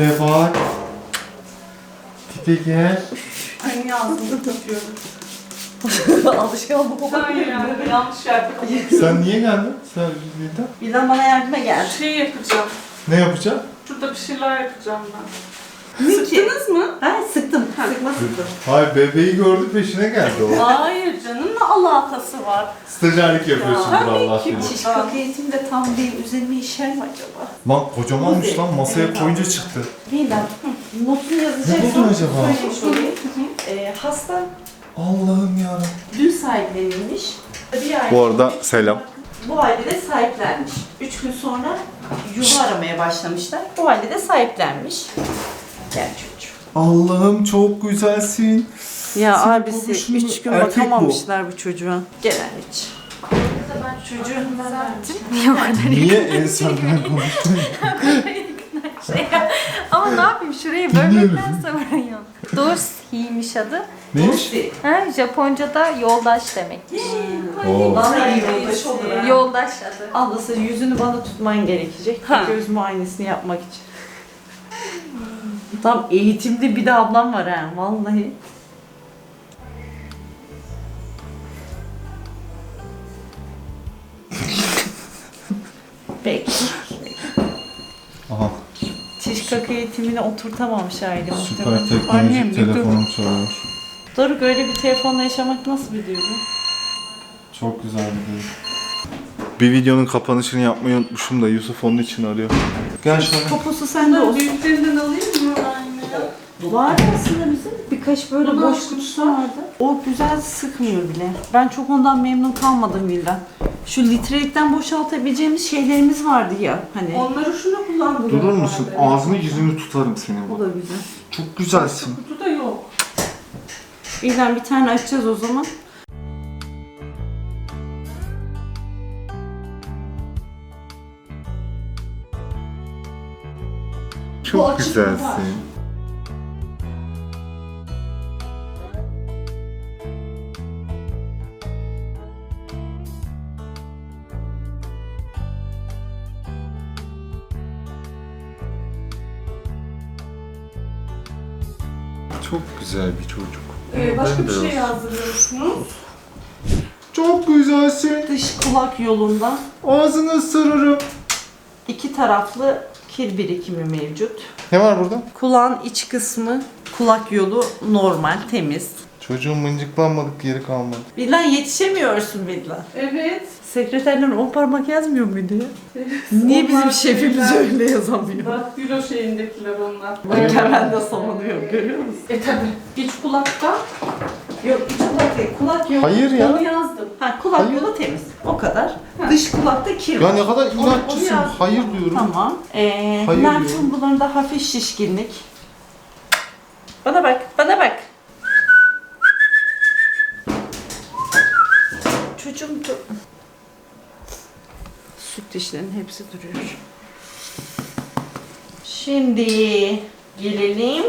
Tipe bak. Tipe gel. Ay ağzını tutuyorum. Alışkanlık oldu. Hayır yani yanlış yerde kapatıyorum. Sen niye geldin? Sen Vildan. Bildan bana yardıma gel. Şey yapacağım. Ne yapacaksın? Şurada bir şeyler yapacağım ben. Sıktınız mı? Ha sıktım. Sıkma sıktım. Hayır bebeği gördü peşine geldi o. Hayır canım ne alakası var? Stajyerlik yapıyorsun Ya, Allah tabii ki. bilir. Şiş kaka eğitimde tam bir üzerime işer mi acaba? Lan kocamanmış lan masaya Evet, koyunca abi. çıktı. Bildan notunu yazacaksan Ne buldun acaba? Ee, hasta Allah'ım ya. dün sahiplenilmiş. Bir ay Bu arada selam. Bu halde de sahiplenmiş. Üç gün sonra yuva aramaya başlamışlar. Bu halde de sahiplenmiş. Gel çocuğum. Allah'ım çok güzelsin. Ya Sen abisi babuşunu- 3 gün erkek bu. bakamamışlar bu çocuğa. Gel anneciğim. Ben çocuğu Niye en senden konuştun? Ama ne yapayım şurayı bölmekten sonra Dorsi'ymiş adı. Neymiş? Ha, Japonca'da yoldaş demek. Oo. Bana iyi yoldaş olur ha. Yoldaş adı. Ablası yüzünü bana tutman gerekecek. Ha. Göz muayenesini yapmak için. Tam eğitimli bir de ablam var ha vallahi. Peki. Aha Çiş kaka eğitimini oturtamamış aile süper muhtemelen. Teknolojik bir dur. telefonum çalıyor. Doruk öyle bir telefonla yaşamak nasıl bir duygu? Çok güzel bir duygu. Bir videonun kapanışını yapmayı unutmuşum da Yusuf onun için arıyor. Gel şöyle. Poposu sende olsun. büyüklerinden alayım mı? Aynen. Var aslında bizim. Birkaç böyle Bunlar boş kutusu vardı. O güzel sıkmıyor bile. Ben çok ondan memnun kalmadım Vildan. Şu litrelikten boşaltabileceğimiz şeylerimiz vardı ya hani. Onları şuna kullandım. Durur musun? Ağzını yüzünü tutarım senin O bu. da güzel. Çok güzelsin. Kutuda yok. Vildan bir tane açacağız o zaman. Çok açık güzelsin. var. Çok güzel bir çocuk. Ee, başka bir şey yazdırıyorsunuz. Çok güzelsin. Dış kulak yolunda Ağzını ısırırım. iki taraflı kir birikimi mevcut. Ne var burada? Kulağın iç kısmı kulak yolu normal, temiz. Çocuğun mıncıklanmadık yeri kalmadı. Vildan yetişemiyorsun Vildan. Evet. Sekreterler on parmak yazmıyor muydu ya? Niye bizim şefimiz öyle yazamıyor? Daktilo şeyindekiler onlar. Bak hemen de savunuyor görüyor musun? E tabi. İç kulakta Yok iç kulak değil kulak yolu. Hayır ya. onu yazdım. Ha kulak Hayır. yolu temiz. O kadar. Dış kulakta kir Ya var. ne kadar inatçısın. yazdım. Hayır diyorum. Tamam. Ee, Hayır nerf diyor. umbularında hafif şişkinlik. Bana bak, bana bak. Çocuğum dur. Süt dişlerinin hepsi duruyor. Şimdi gelelim.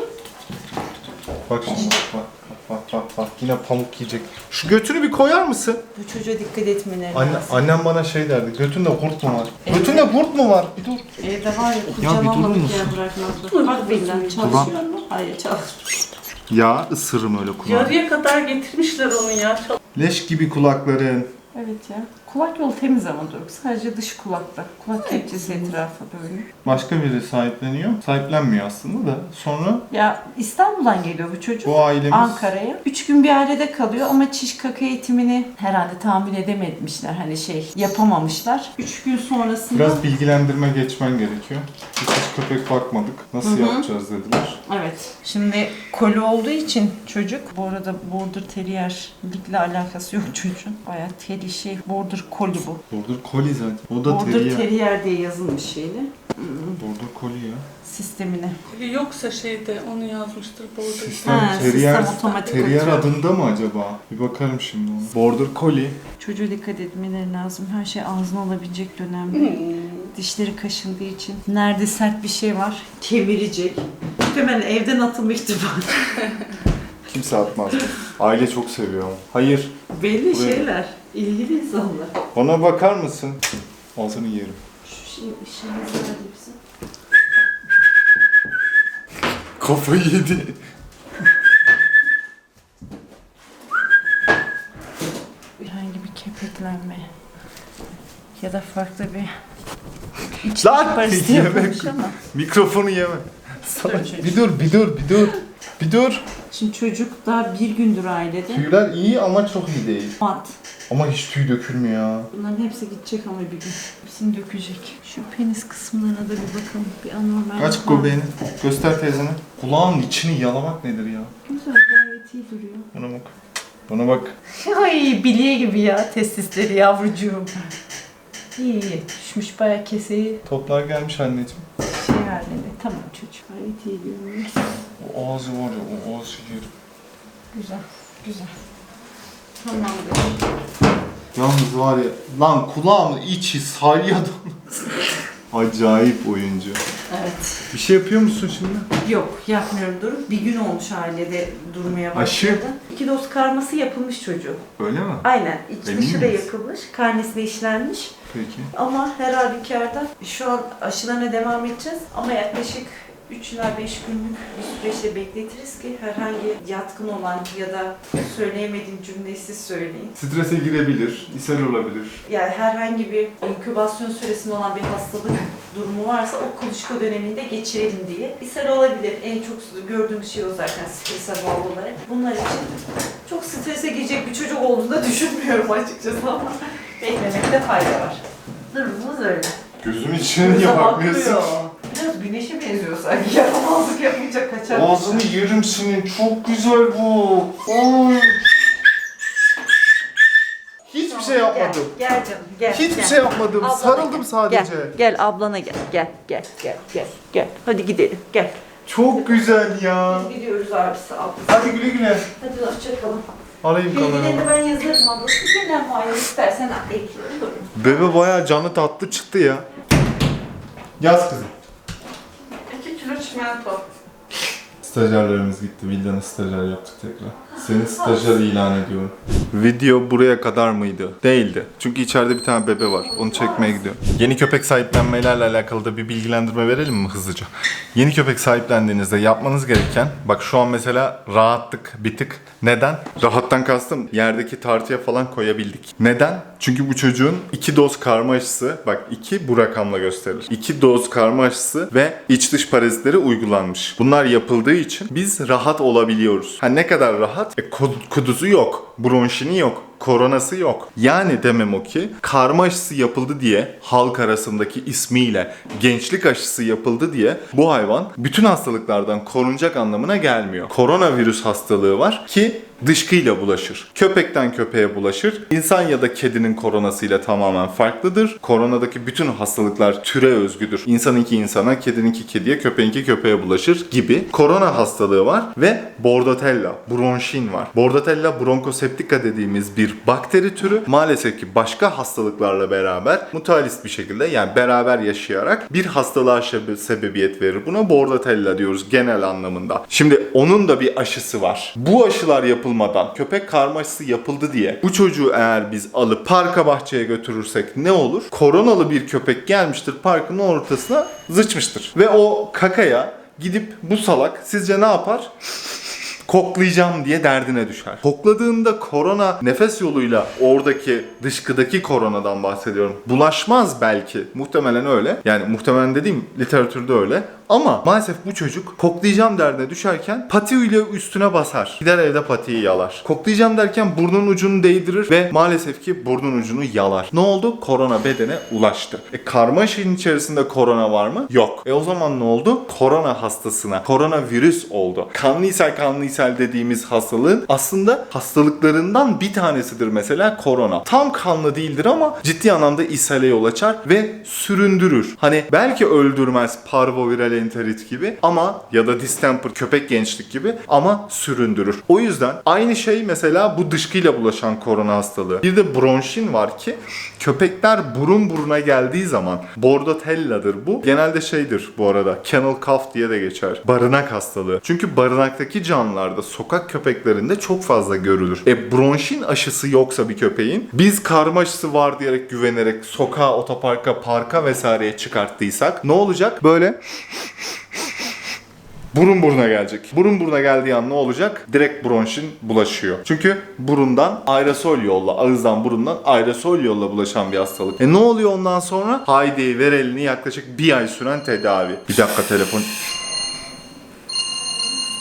Bak şimdi bak. Bak bak bak yine pamuk yiyecek. Şu götünü bir koyar mısın? Bu çocuğa dikkat etmeleri Anne, lazım. annem bana şey derdi. Götünde kurt mu var? Götünde kurt mu var? Bir dur. Evde var ya Ya bir durur musun? yer bırakmazdı. Bak bilden çalışıyor mu? Hayır çalışmıyor. Ya ısırırım öyle kulağı. Yarıya kadar getirmişler onu ya. Leş gibi kulakların. Evet ya. Kulak yolu temiz ama Doruk. Sadece dış kulakta. Kulak kepçesi etrafı böyle. Başka biri sahipleniyor. Sahiplenmiyor aslında da. Sonra Ya İstanbul'dan geliyor bu çocuk. bu ailemiz... Ankara'ya. Üç gün bir ailede kalıyor ama çiş kaka eğitimini herhalde tahmin edememişler. Hani şey yapamamışlar. Üç gün sonrasında... Biraz bilgilendirme geçmen gerekiyor. Biz hiç köpek bakmadık. Nasıl yapacağız dediler. Evet. Şimdi koli olduğu için çocuk, bu arada border terrierlikle alakası yok çocuğun. Bayağı teri şey, border collie bu. Border Collie zaten. O da Border terrier. terrier diye yazılmış şeyle. Border Collie ya. Sistemine. Yoksa şeyde onu yazmıştır burada. Sistem Ha, terrier, sistem otomatik terrier kontrol. adında mı acaba? Bir bakarım şimdi ona. Border Collie. Çocuğa dikkat etmeleri lazım. Her şey ağzına alabilecek dönemde. Dişleri kaşındığı için. Nerede sert bir şey var, kemirecek. Muhtemelen evden atılma ihtimali. Kimse atmaz. Aile çok seviyor. Hayır. Belli Buraya- şeyler. İlgili insanlar. Ona bakar mısın? Ağzını yerim. Şu şey, işimiz var bizim. kafayı yedi. Herhangi bir kepeklenme ya da farklı bir iç Lan! parası Yeme. yapılmış ama. Mikrofonu yeme. Salak. Bir dur, bir dur, bir dur. Bir dur. Şimdi çocuk daha bir gündür ailede. Tüyler iyi ama çok iyi değil. Mat. Ama hiç tüy dökülmüyor ya. Bunların hepsi gidecek ama bir gün. Hepsini dökecek. Şu penis kısımlarına da bir bakalım. Bir anormal. Aç göbeğini. Göster teyzene. Kulağın içini yalamak nedir ya? Güzel gayet iyi duruyor. Buna bak. Buna bak. Ay bilye gibi ya testisleri yavrucuğum. İyi iyi. Düşmüş bayağı keseyi Toplar gelmiş anneciğim. şey halinde. Tamam çocuk. Gayet iyi görünüyor. O ağzı var ya, o ağzı yer. Güzel. Güzel. Tamamdır. Yalnız var ya, lan kulağımın içi salyadan. Acayip oyuncu. Evet. Bir şey yapıyor musun şimdi? Yok yapmıyorum durup. Bir gün olmuş ailede durmaya Aşı? başladı. İki doz karması yapılmış çocuğu. Öyle mi? Aynen. İç Emin dışı da miyiz? yapılmış. Karnesi de işlenmiş. Peki. Ama her halükarda şu an aşılarına devam edeceğiz. Ama yaklaşık 3 ila 5 günlük bir süreçte bekletiriz ki herhangi yatkın olan ya da söyleyemediğim cümleyi siz söyleyin. Strese girebilir, ishal olabilir. Yani herhangi bir inkübasyon süresinde olan bir hastalık durumu varsa o kuluçka döneminde geçirelim diye. İshal olabilir. En çok gördüğümüz şey o zaten strese bağlı olarak. Bunlar için çok strese girecek bir çocuk olduğunu da düşünmüyorum açıkçası ama beklemekte fayda var. Durumumuz öyle. Gözün içine niye bakmıyorsun? Güneşe benziyor sanki. Yaramazlık yapınca kaçar. Ağzını yerim senin, çok güzel bu. Oy. Hiçbir şey yapmadım. Gel, gel canım gel. Hiçbir gel. şey yapmadım. Ablana Sarıldım gel, sadece. Gel, gel ablana gel. Gel, gel, gel, gel, gel. Hadi gidelim, gel. Çok güzel ya. Biz gidiyoruz abisi, ablası. Hadi güle güle. Hadi hoşçakalın. Alayım Bilgilerini kameramı. ben yazarım ablası. Kimden muayene istersen. Durun. Bebe bayağı canı tatlı çıktı ya. Yaz kızım. 2 kilo çimento. Stajyerlerimiz gitti. Vildan'ı stajyer yaptık tekrar. Seni stajyer ilan ediyorum. Video buraya kadar mıydı? Değildi. Çünkü içeride bir tane bebe var. Onu çekmeye gidiyor. Yeni köpek sahiplenmelerle alakalı da bir bilgilendirme verelim mi hızlıca? Yeni köpek sahiplendiğinizde yapmanız gereken, bak şu an mesela rahattık bir tık. Neden? Rahattan kastım yerdeki tartıya falan koyabildik. Neden? Çünkü bu çocuğun iki doz karma aşısı, bak iki bu rakamla gösterilir. İki doz karma aşısı ve iç dış parazitleri uygulanmış. Bunlar yapıldığı için biz rahat olabiliyoruz. Ha ne kadar rahat? E, kud- kuduzu yok, bronşini yok, koronası yok. Yani demem o ki karma aşısı yapıldı diye halk arasındaki ismiyle gençlik aşısı yapıldı diye bu hayvan bütün hastalıklardan korunacak anlamına gelmiyor. Koronavirüs hastalığı var ki dışkıyla bulaşır. Köpekten köpeğe bulaşır. İnsan ya da kedinin koronasıyla tamamen farklıdır. Koronadaki bütün hastalıklar türe özgüdür. İnsanınki insana, kedininki kediye, köpeğinki köpeğe bulaşır gibi. Korona hastalığı var ve Bordetella, bronşin var. Bordetella bronchoseptica dediğimiz bir bakteri türü maalesef ki başka hastalıklarla beraber mutualist bir şekilde yani beraber yaşayarak bir hastalığa sebebiyet verir. Buna Bordetella diyoruz genel anlamında. Şimdi onun da bir aşısı var. Bu aşılar yapılmadan köpek karma aşısı yapıldı diye bu çocuğu eğer biz alıp parka bahçeye götürürsek ne olur? Koronalı bir köpek gelmiştir parkın ortasına zıçmıştır. Ve o kakaya gidip bu salak sizce ne yapar? koklayacağım diye derdine düşer. Kokladığında korona nefes yoluyla oradaki dışkıdaki koronadan bahsediyorum. Bulaşmaz belki. Muhtemelen öyle. Yani muhtemelen dediğim literatürde öyle. Ama maalesef bu çocuk koklayacağım derdine düşerken patiyle üstüne basar. Gider evde patiyi yalar. Koklayacağım derken burnun ucunu değdirir ve maalesef ki burnun ucunu yalar. Ne oldu? Korona bedene ulaştı. E karma içerisinde korona var mı? Yok. E o zaman ne oldu? Korona hastasına, koronavirüs oldu. Kanlı ishal kanlı ishal dediğimiz hastalığın aslında hastalıklarından bir tanesidir mesela korona. Tam kanlı değildir ama ciddi anlamda ishale yol açar ve süründürür. Hani belki öldürmez parvoviral enterit gibi ama ya da distemper köpek gençlik gibi ama süründürür. O yüzden aynı şey mesela bu dışkıyla bulaşan korona hastalığı. Bir de bronşin var ki köpekler burun buruna geldiği zaman Bordetella'dır bu. Genelde şeydir bu arada kennel cough diye de geçer. Barınak hastalığı. Çünkü barınaktaki canlılarda sokak köpeklerinde çok fazla görülür. E bronşin aşısı yoksa bir köpeğin biz karma aşısı var diyerek güvenerek sokağa, otoparka, parka vesaireye çıkarttıysak ne olacak? Böyle Burun buruna gelecek. Burun buruna geldiği an ne olacak? Direkt bronşin bulaşıyor. Çünkü burundan aerosol yolla, ağızdan burundan aerosol yolla bulaşan bir hastalık. E ne oluyor ondan sonra? Haydi ver elini yaklaşık bir ay süren tedavi. Bir dakika telefon.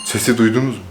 Sesi duydunuz mu?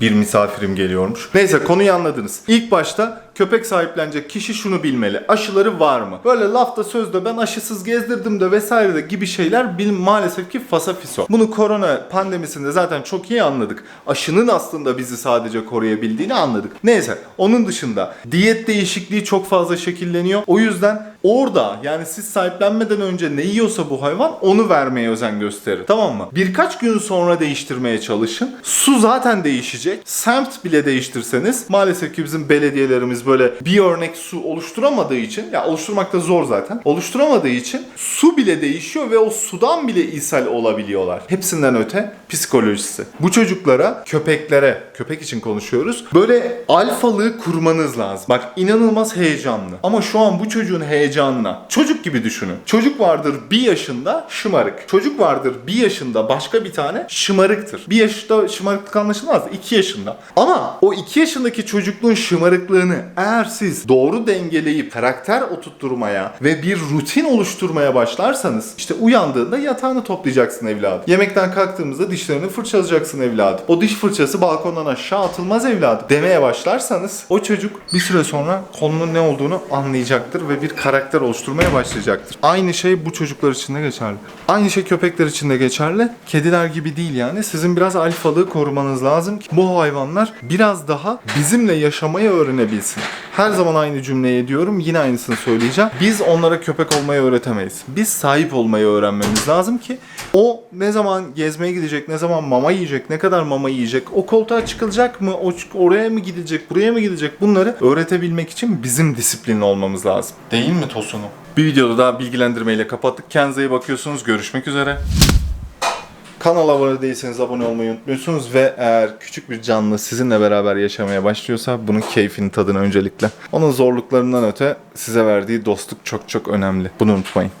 Bir misafirim geliyormuş. Neyse konuyu anladınız. İlk başta köpek sahiplenecek kişi şunu bilmeli. Aşıları var mı? Böyle lafta sözde ben aşısız gezdirdim de vesaire de gibi şeyler bil maalesef ki fasafiso. Bunu korona pandemisinde zaten çok iyi anladık. Aşının aslında bizi sadece koruyabildiğini anladık. Neyse onun dışında diyet değişikliği çok fazla şekilleniyor. O yüzden orada yani siz sahiplenmeden önce ne yiyorsa bu hayvan onu vermeye özen gösterin. Tamam mı? Birkaç gün sonra değiştirmeye çalışın. Su zaten değişecek. Semt bile değiştirseniz maalesef ki bizim belediyelerimiz böyle bir örnek su oluşturamadığı için ya oluşturmak da zor zaten. Oluşturamadığı için su bile değişiyor ve o sudan bile ishal olabiliyorlar. Hepsinden öte psikolojisi. Bu çocuklara, köpeklere, köpek için konuşuyoruz. Böyle alfalığı kurmanız lazım. Bak inanılmaz heyecanlı. Ama şu an bu çocuğun heyecanına çocuk gibi düşünün. Çocuk vardır bir yaşında şımarık. Çocuk vardır bir yaşında başka bir tane şımarıktır. Bir yaşta şımarıklık anlaşılmaz. iki yaşında. Ama o iki yaşındaki çocukluğun şımarıklığını eğer siz doğru dengeleyip karakter oturtturmaya ve bir rutin oluşturmaya başlarsanız işte uyandığında yatağını toplayacaksın evladım. Yemekten kalktığımızda dişlerini fırçalayacaksın evladım. O diş fırçası balkondan aşağı atılmaz evladım demeye başlarsanız o çocuk bir süre sonra konunun ne olduğunu anlayacaktır ve bir karakter oluşturmaya başlayacaktır. Aynı şey bu çocuklar için de geçerli. Aynı şey köpekler için de geçerli. Kediler gibi değil yani. Sizin biraz alfalığı korumanız lazım ki bu hayvanlar biraz daha bizimle yaşamayı öğrenebilsin. Her zaman aynı cümleyi ediyorum. Yine aynısını söyleyeceğim. Biz onlara köpek olmayı öğretemeyiz. Biz sahip olmayı öğrenmemiz lazım ki o ne zaman gezmeye gidecek, ne zaman mama yiyecek, ne kadar mama yiyecek, o koltuğa çıkılacak mı, o oraya mı gidecek, buraya mı gidecek bunları öğretebilmek için bizim disiplinli olmamız lazım. Değil mi Tosunum? Bir videoda daha bilgilendirmeyle kapattık. Kendinize iyi bakıyorsunuz. Görüşmek üzere. Kanala abone değilseniz abone olmayı unutmuyorsunuz ve eğer küçük bir canlı sizinle beraber yaşamaya başlıyorsa bunun keyfini tadın öncelikle. Onun zorluklarından öte size verdiği dostluk çok çok önemli. Bunu unutmayın.